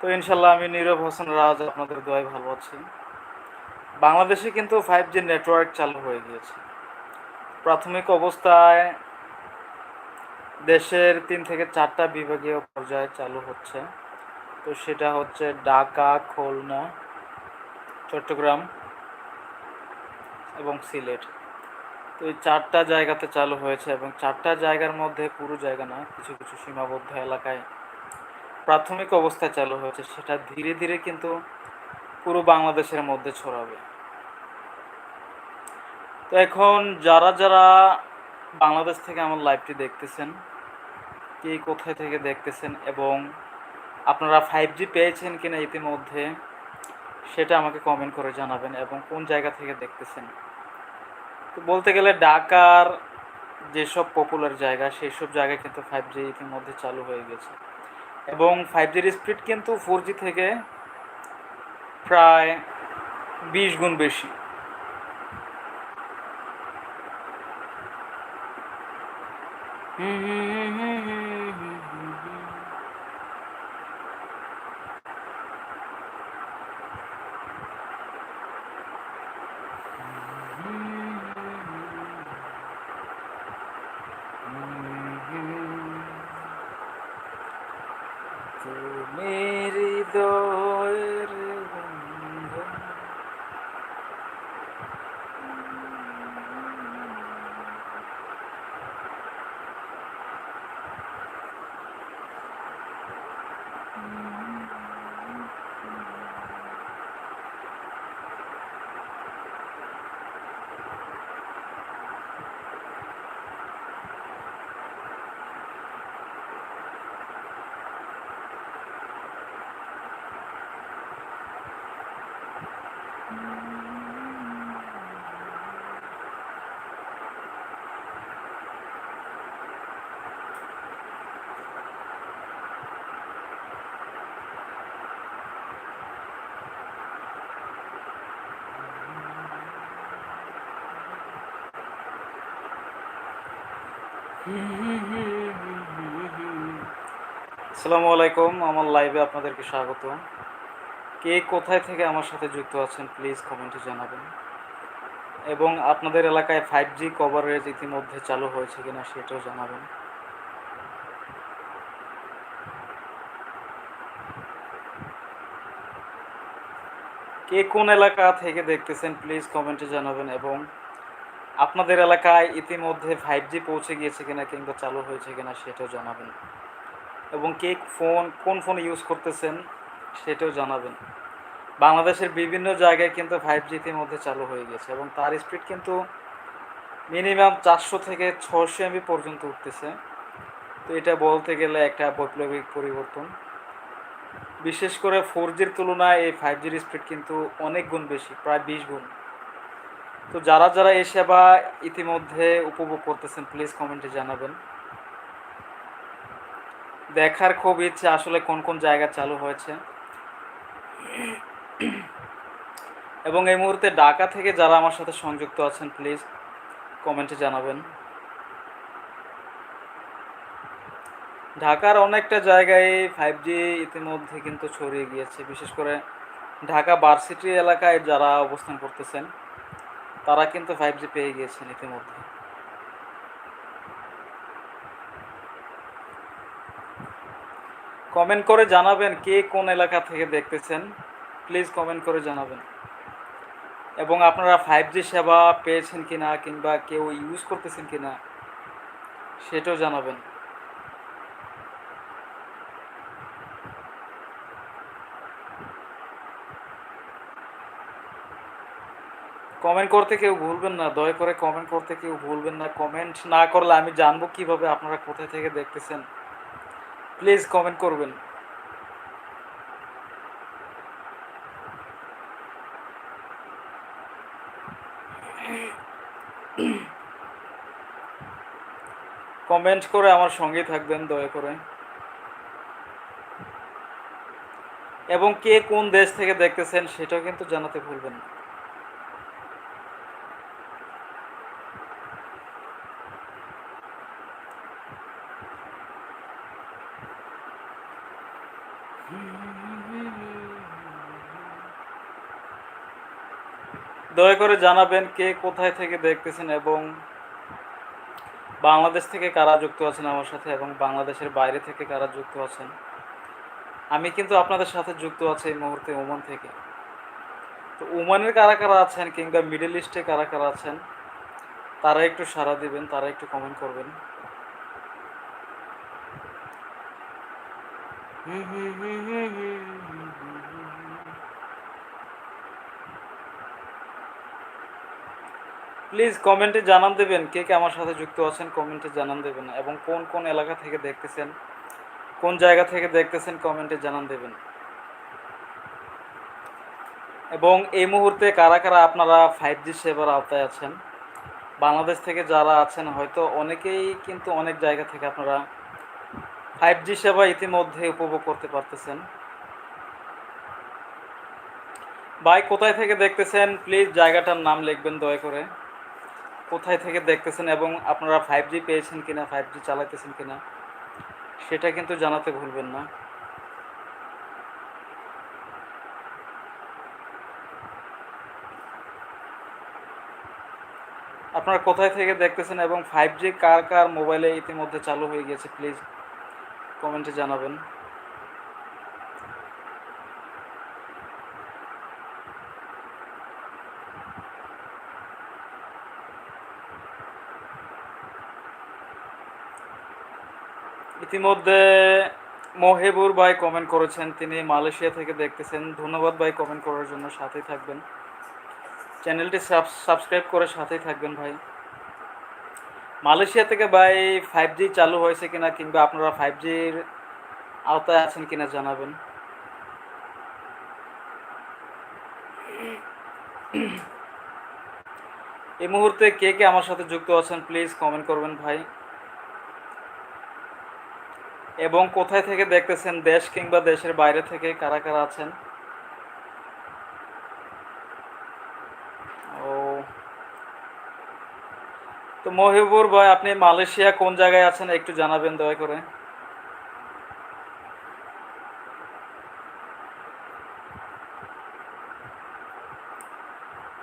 তো ইনশাল্লাহ আমি নীরব হোসেন রাজ আপনাদের দোয়াই ভালো আছি। বাংলাদেশে কিন্তু ফাইভ জি নেটওয়ার্ক চালু হয়ে গিয়েছে। প্রাথমিক অবস্থায় দেশের তিন থেকে চারটা বিভাগীয় পর্যায়ে চালু হচ্ছে। তো সেটা হচ্ছে ঢাকা, খুলনা, চট্টগ্রাম এবং সিলেট। তো এই চারটা জায়গাতে চালু হয়েছে এবং চারটা জায়গার মধ্যে পুরো জায়গা না, কিছু কিছু সীমাবদ্ধ এলাকায় প্রাথমিক অবস্থায় চালু হয়েছে, সেটা ধীরে ধীরে কিন্তু পুরো বাংলাদেশের মধ্যে ছড়াবে। তো এখন যারা যারা বাংলাদেশ থেকে আমার লাইভটি দেখতেছেন, কে কোথায় থেকে দেখতেছেন এবং আপনারা ফাইভ জি পেয়েছেন কিনা ইতিমধ্যে, সেটা আমাকে কমেন্ট করে জানাবেন এবং কোন জায়গা থেকে দেখতেছেন। তো বলতে গেলে ঢাকার যেসব পপুলার জায়গা সেই সব জায়গায় কিন্তু ফাইভ জি ইতিমধ্যে চালু হয়ে গেছে। এবং ফাইভ জির স্পিড কিন্তু ফোর জি থেকে প্রায় বিশ গুণ বেশি হুম হুম হুম হুম হুম হুম হুম। আসসালামু আলাইকুম, আমার লাইভে আপনাদেরকে স্বাগত। কে কোথায় থেকে আমার সাথে যুক্ত আছেন, প্লিজ কমেন্টে জানাবেন। এবং আপনাদের এলাকায় ফাইভ জি কভারেজ ইতিমধ্যে চালু হয়েছে কিনা সেটাও জানাবেন। কে কোন এলাকা থেকে দেখতেছেন, প্লিজ কমেন্টে জানাবেন। এবং আপনাদের এলাকায় ইতিমধ্যে ফাইভ জি পৌঁছে গিয়েছে কিনা কিংবা চালু হয়েছে কিনা সেটাও জানাবেন। এবং কে ফোন, কোন ফোন ইউজ করতেছেন সেটাও জানাবেন। বাংলাদেশের বিভিন্ন জায়গায় কিন্তু ফাইভ জি ইতিমধ্যে চালু হয়ে গেছে এবং তার স্পিড কিন্তু মিনিমাম চারশো থেকে ছশো এমবি পর্যন্ত উঠতেছে। তো এটা বলতে গেলে একটা বৈপ্লবিক পরিবর্তন। বিশেষ করে ফোর জির তুলনায় এই ফাইভ জির স্পিড কিন্তু অনেক গুণ বেশি, প্রায় বিশ গুণ। তো যারা যারা এই সেবা ইতিমধ্যে উপভোগ করতেছেন প্লিজ কমেন্টে জানাবেন। দেখার খুব ইচ্ছে আসলে কোন কোন জায়গা চালু হয়েছে। এবং এই মুহূর্তে ঢাকা থেকে যারা আমার সাথে সংযুক্ত আছেন প্লিজ কমেন্টে জানাবেন। ঢাকার অনেকটা জায়গায় ফাইভ জি ইতিমধ্যে কিন্তু ছড়িয়ে গিয়েছে। বিশেষ করে ঢাকা ভার্সিটি এলাকায় যারা অবস্থান করতেছেন তারা কিন্তু ফাইভ জি পেয়ে গিয়েছেন ইতিমধ্যে। কমেন্ট করে জানাবেন কে কোন এলাকা থেকে দেখতেছেন। প্লিজ কমেন্ট করে জানাবেন। এবং আপনারা ফাইভ জি সেবা পেয়েছেন কিনা কিংবা কেউ ইউজ করতেছেন কিনা, সেটাও জানাবেন। কমেন্ট করতে কেউ ভুলবেন না, দয়া করে কমেন্ট করতে কেউ ভুলবেন না। কমেন্ট না করলে আমি জানব কীভাবে আপনারা কোথায় থেকে দেখতেছেন। প্লিজ কমেন্ট করবেন। কমেন্ট করে আমার সঙ্গেই থাকবেন, দয়া করে। এবং কে কোন দেশ থেকে দেখতেছেন সেটাও কিন্তু জানাতে ভুলবেন না। দয়া করে জানাবেন কে কোথায় থেকে দেখতেছেন এবং বাংলাদেশ থেকে কারা যুক্ত আছেন আমার সাথে এবং বাংলাদেশের বাইরে থেকে কারা যুক্ত আছেন? আমি কিন্তু আপনাদের সাথে যুক্ত আছি এই মুহূর্তে ওমান থেকে। তো ওমানের কারা কারা আছেন কিংবা মিডল ইস্টে কারা কারা আছেন, তারা একটু সাড়া দিবেন, তারা একটু কমেন্ট করবেন। হুম হুম হুম হুম হুম হুম হুম হুম। প্লিজ কমেন্টে জানান দেবেন কে কে আমার সাথে যুক্ত আছেন, কমেন্টে জানান দেবেন এবং কোন কোন এলাকা থেকে দেখতেছেন, কোন জায়গা থেকে দেখতেছেন কমেন্টে জানান দেবেন। এবং এই মুহূর্তে কারা কারা আপনারা ফাইভ জি সেবার আওতায় আছেন, বাংলাদেশ থেকে যারা আছেন হয়তো অনেকেই কিন্তু অনেক জায়গা থেকে আপনারা ফাইভ জি সেবা ইতিমধ্যে উপভোগ করতে পারতেছেন। ভাই, কোথায় থেকে দেখতেছেন? প্লিজ জায়গাটার নাম লিখবেন দয়া করে। কোথায় থেকে দেখতেছেন এবং আপনারা ফাইভ জি পেয়েছেন কিনা ফাইভ জি চালাইতেছেন কিনা, সেটা কিন্তু জানাতে ভুলবেন না। আপনারা কোথায় থেকে দেখতেছেন এবং ফাইভ জি কার কার মোবাইলে ইতিমধ্যে চালু হয়ে গেছে প্লিজ কমেন্টে জানাবেন। ইতিমধ্যে মহেবুর ভাই কমেন্ট করেছেন, তিনি মালয়েশিয়া থেকে দেখতেছেন। ধন্যবাদ ভাই কমেন্ট করার জন্য, সাথেই থাকবেন। চ্যানেলটি সাবস্ক্রাইব করে সাথেই থাকবেন ভাই। মালয়েশিয়া থেকে ভাই ফাইভ জি চালু হয়েছে কিনা, কিংবা আপনারা ফাইভ জির আওতায় আছেন কিনা জানাবেন। এই মুহূর্তে কে কে আমার সাথে যুক্ত আছেন প্লিজ কমেন্ট করবেন ভাই। এবং কোথায় থেকে দেখতেছেন দেশ কিংবা দেশের বাইরে থেকে কারা কারা আছেন? ও। তো মহিবুর ভাই, আপনি মালয়েশিয়া কোন জায়গায় আছেন একটু জানাবেন দয়া করে।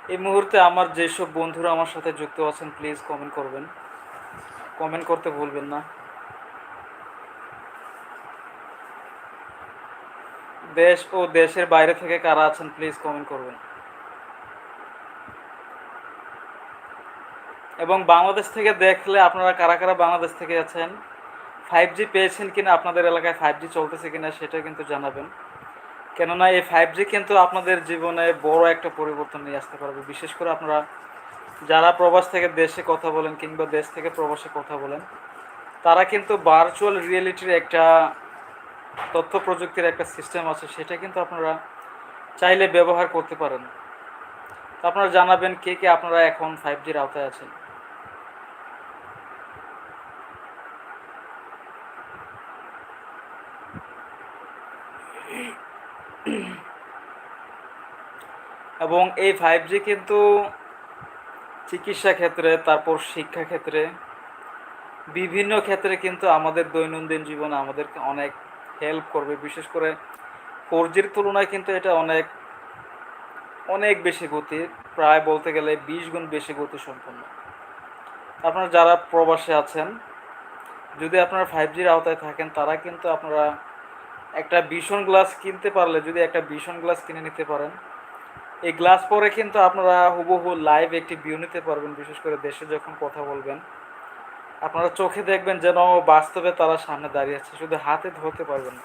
এই মুহূর্তে আমার যেসব বন্ধুরা আমার সাথে যুক্ত আছেন প্লিজ কমেন্ট করবেন। কমেন্ট করতে ভুলবেন না। দেশ ও দেশের বাইরে থেকে কারা আছেন প্লিজ কমেন্ট করবেন। এবং বাংলাদেশ থেকে দেখলে আপনারা কারা কারা বাংলাদেশ থেকে আছেন ফাইভ জি পেয়েছেন কিনা, আপনাদের এলাকায় ফাইভ জি চলতেছে কিনা সেটা কিন্তু জানাবেন। কেননা এই ফাইভ জি কিন্তু আপনাদের জীবনে বড় একটা পরিবর্তন নিয়ে আসতে পারবে। বিশেষ করে আপনারা যারা প্রবাস থেকে দেশে কথা বলেন কিংবা দেশ থেকে প্রবাসে কথা বলেন, তারা কিন্তু ভার্চুয়াল রিয়েলিটির একটা তথ্য প্রযুক্তির একটা সিস্টেম আছে, সেটা কিন্তু আপনারা চাইলে ব্যবহার করতে পারেন। আপনারা জানাবেন কে কে আপনারা এখন ফাইভ জির আওতায় আছেন। এবং এই ফাইভ জি কিন্তু চিকিৎসা ক্ষেত্রে, তারপর শিক্ষা ক্ষেত্রে, বিভিন্ন ক্ষেত্রে কিন্তু আমাদের দৈনন্দিন জীবনে আমাদেরকে অনেক হেল্প করবে। বিশেষ করে ফোর জির তুলনায় কিন্তু এটা অনেক অনেক বেশি গতি, প্রায় বলতে গেলে বিশ গুণ বেশি গতি সম্পন্ন। আপনারা যারা প্রবাসে আছেন, যদি আপনারা ফাইভ জির আওতায় থাকেন, তারা কিন্তু আপনারা একটা ভীষণ গ্লাস কিনতে পারলে, যদি একটা ভীষণ গ্লাস কিনে নিতে পারেন, এই গ্লাস পরে কিন্তু আপনারা হুবহু লাইভ একটি ভিউ নিতে পারবেন। বিশেষ করে দেশে যখন কথা বলবেন আপনারা চোখে দেখবেন যেন বাস্তবে তারা সামনে দাঁড়িয়ে আছে, শুধু হাতে ধরতে পারবেন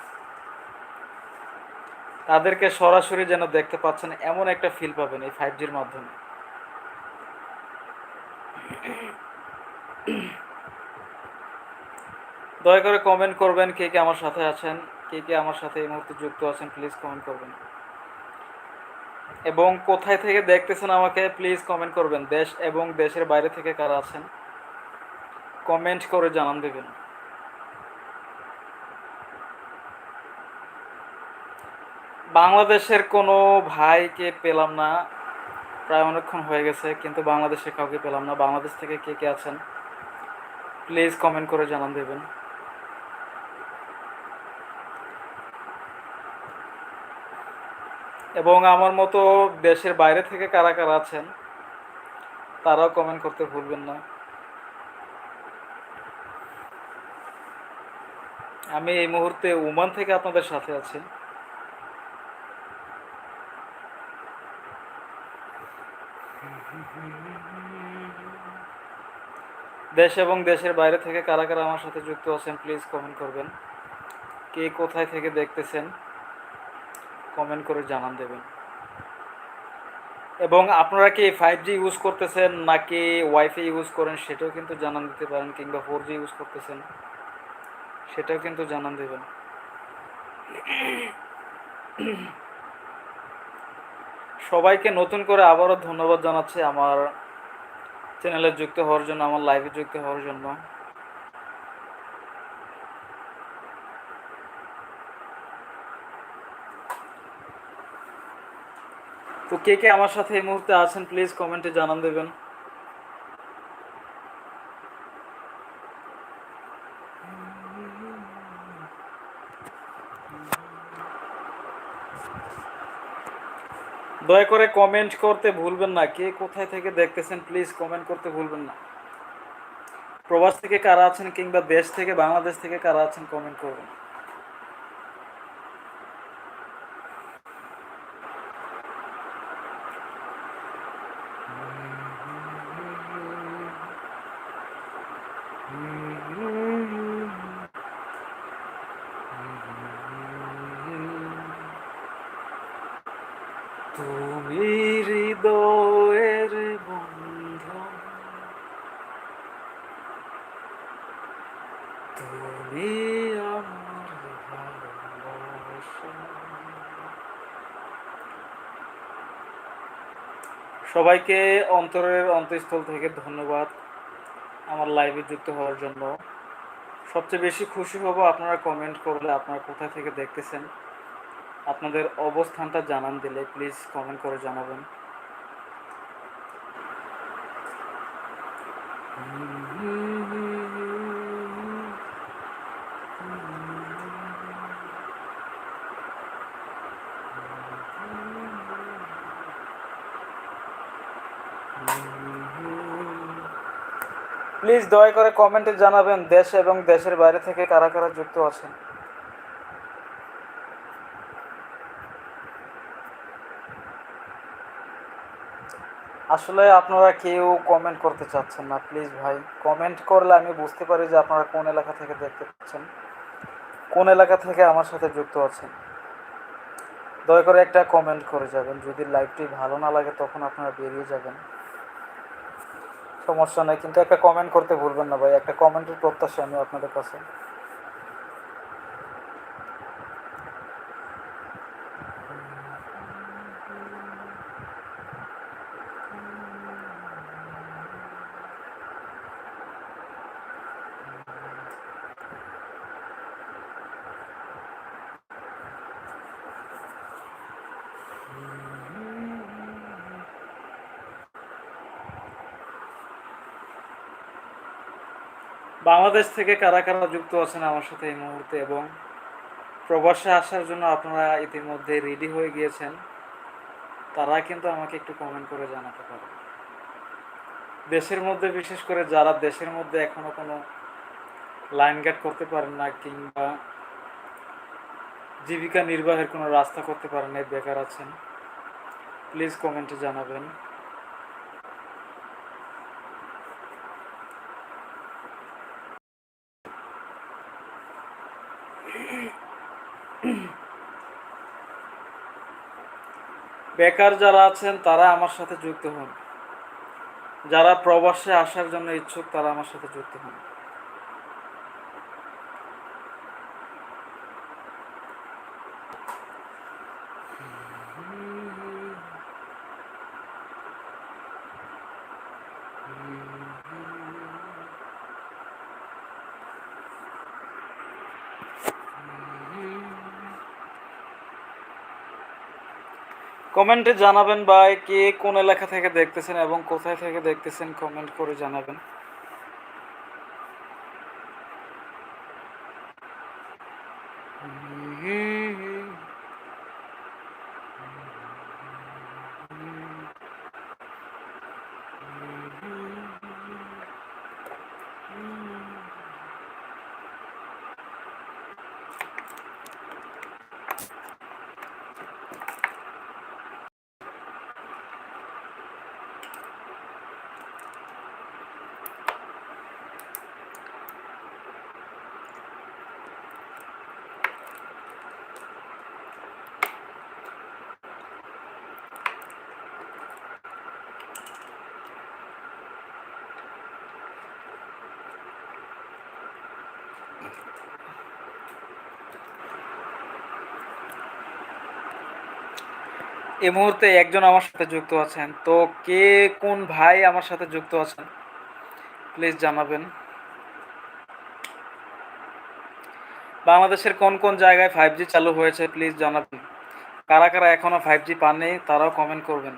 তাদেরকে সরাসরি যেন দেখতে পাচ্ছেন, এমন একটা ফিল পাবেন এই ফাইভ জির মাধ্যমে। দয়া করে কমেন্ট করবেন কে কে আমার সাথে আছেন, কে কে আমার সাথে এই মুহূর্তে যুক্ত আছেন প্লিজ কমেন্ট করবেন। এবং কোথায় থেকে দেখতেছেন আমাকে প্লিজ কমেন্ট করবেন। দেশ এবং দেশের বাইরে থেকে কারা আছেন? কমেন্ট করে জানান দেবেন। বাংলাদেশের কোনো ভাইকে পেলাম না, প্রায় অনেকক্ষণ হয়ে গেছে, কিন্তু বাংলাদেশে কাউকে পেলাম না। বাংলাদেশ থেকে কে কে আছেন প্লিজ কমেন্ট করে জানান দেবেন। এবং আমার মতো দেশের বাইরে থেকে কারা কারা আছেন, তারাও কমেন্ট করতে ভুলবেন না। আমি এই মুহূর্তে ওমান থেকে আপনাদের সাথে আছি। দেশ এবং দেশের বাইরে থেকে কারা কারা আমার সাথে যুক্ত আছেন প্লিজ কমেন্ট করবেন। কে কোথায় থেকে দেখতেছেন কমেন্ট করে জানান দেবেন। এবং আপনারা কি ফাইভ জি ইউজ করতেছেন নাকি ওয়াইফাই ইউজ করেন সেটাও কিন্তু জানান দিতে পারেন, কিংবা ফোর জি ইউজ করতেছেন। সেটাও কিন্তু জানান দেবেন। সবাইকে নতুন করে আবারও ধন্যবাদ জানাচ্ছি আমার চ্যানেলে যুক্ত হওয়ার জন্য, আমার লাইভে যুক্ত হওয়ার জন্য। তো কে কে আমার সাথে এই মুহূর্তে আছেন প্লিজ কমেন্টে জানান দেবেন। দয়া করে কমেন্ট করতে ভুলবেন না। কে কোথায় থেকে দেখতেছেন প্লিজ কমেন্ট করতে ভুলবেন না। প্রবাস থেকে কারা আছেন কিংবা দেশ থেকে, বাংলাদেশ থেকে কারা আছেন কমেন্ট করবেন। সবাইকে অন্তরের অন্তঃস্থল থেকে ধন্যবাদ আমার লাইভে যুক্ত হওয়ার জন্য। সবচেয়ে বেশি খুশি হব আপনারা কমেন্ট করলে আপনারা কোথা থেকে দেখতেছেন। আপনাদের অবস্থানটা জানান দিলে প্লিজ কমেন্ট করে জানাবেন। প্লিজ দয়া করে কমেন্টে জানাবেন দেশ এবং দেশের বাইরে থেকে কারা কারা যুক্ত আছেন। আসলে আপনারা কেউ কমেন্ট করতে চাচ্ছেন না প্লিজ ভাই। কমেন্ট করলে আমি বুঝতে পারি যে আপনারা কোন এলাকা থেকে দেখতে পাচ্ছেন, কোন এলাকা থেকে আমার সাথে যুক্ত আছেন। দয়া করে একটা কমেন্ট করে যাবেন। যদি লাইভটি ভালো না লাগে, তখন আপনারা বেরিয়ে যাবেন। সমস্যা নাই, কিন্তু একটা কমেন্ট করতে ভুলবেন না ভাই, একটা কমেন্টের প্রত্যাশা আমি আপনাদের কাছে। বাংলাদেশ থেকে কারা কারা যুক্ত আছেন আমার সাথে এই মুহূর্তে এবং প্রবাসে আসার জন্য আপনারা ইতিমধ্যে রেডি হয়ে গিয়েছেন, তারা কিন্তু আমাকে একটু কমেন্ট করে জানাতে পারে। দেশের মধ্যে, বিশেষ করে যারা দেশের মধ্যে এখনও কোনো লাইন গার্ড করতে পারেন না কিংবা জীবিকা নির্বাহের কোনো রাস্তা করতে পারেন না বেকার আছেন প্লিজ কমেন্টে জানাবেন। বেকার যারা আছেন, তারা আমার সাথে যুক্ত হন। যারা প্রবাসে আসার জন্য ইচ্ছুক, তারা আমার সাথে যুক্ত হন। কমেন্টে জানাবেন ভাই, কে কোন এলাকা থেকে দেখতেছেন এবং কোথায় থেকে দেখতেছেন, কমেন্ট করে জানাবেন। এই মুহূর্তে একজন আমার সাথে যুক্ত আছেন। তো কে কোন ভাই আমার সাথে যুক্ত আছেন? প্লিজ জানাবেন। বাংলাদেশের কোন কোন জায়গায় ফাইভ চালু হয়েছে প্লিজ জানাবেন। কারা কারা এখনও ফাইভ জি পাননি, তারাও কমেন্ট করবেন।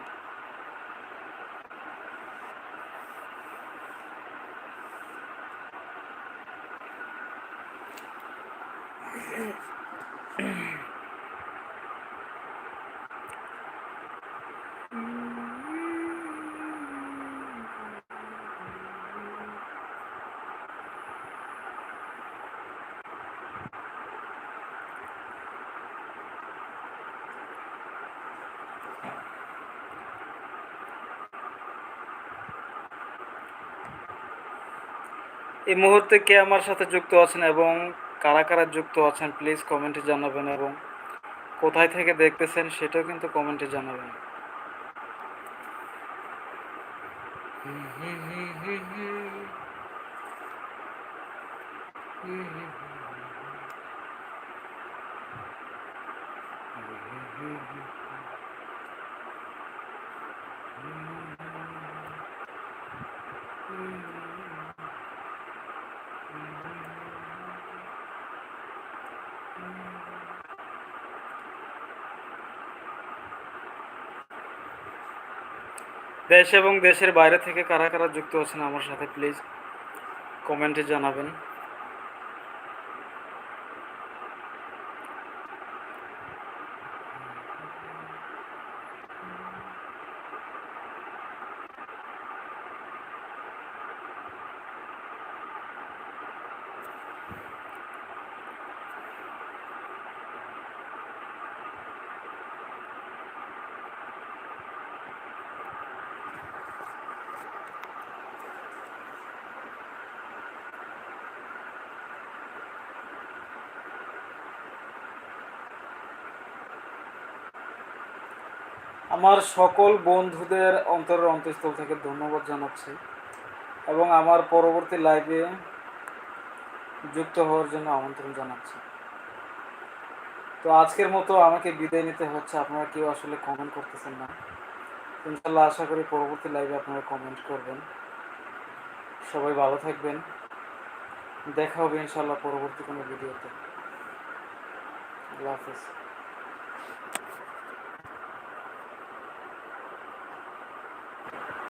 এই মুহূর্তে কে আমার সাথে যুক্ত আছেন এবং কারা কারা যুক্ত আছেন প্লিজ কমেন্টে জানাবেন এবং কোথায় থেকে দেখতেছেন সেটাও কিন্তু কমেন্টে জানাবেন। দেশ এবং দেশের বাইরে থেকে কারা কারা যুক্ত আছেন আমার সাথে প্লিজ কমেন্টে জানাবেন। আমার সকল বন্ধুদের অন্তরের অন্তঃস্থল থেকে ধন্যবাদ জানাচ্ছি এবং আমার পরবর্তী লাইভে যুক্ত হওয়ার জন্য আমন্ত্রণ জানাচ্ছি। তো আজকের মতো আমাকে বিদায় নিতে হচ্ছে। আপনারা কেউ আসলে কমেন্ট করতেছেন না। ইনশাল্লাহ আশা করি পরবর্তী লাইভে আপনারা কমেন্ট করবেন। সবাই ভালো থাকবেন। দেখা হবে ইনশাল্লাহ পরবর্তী কোনো ভিডিওতে আল্লাহ হাফিজ।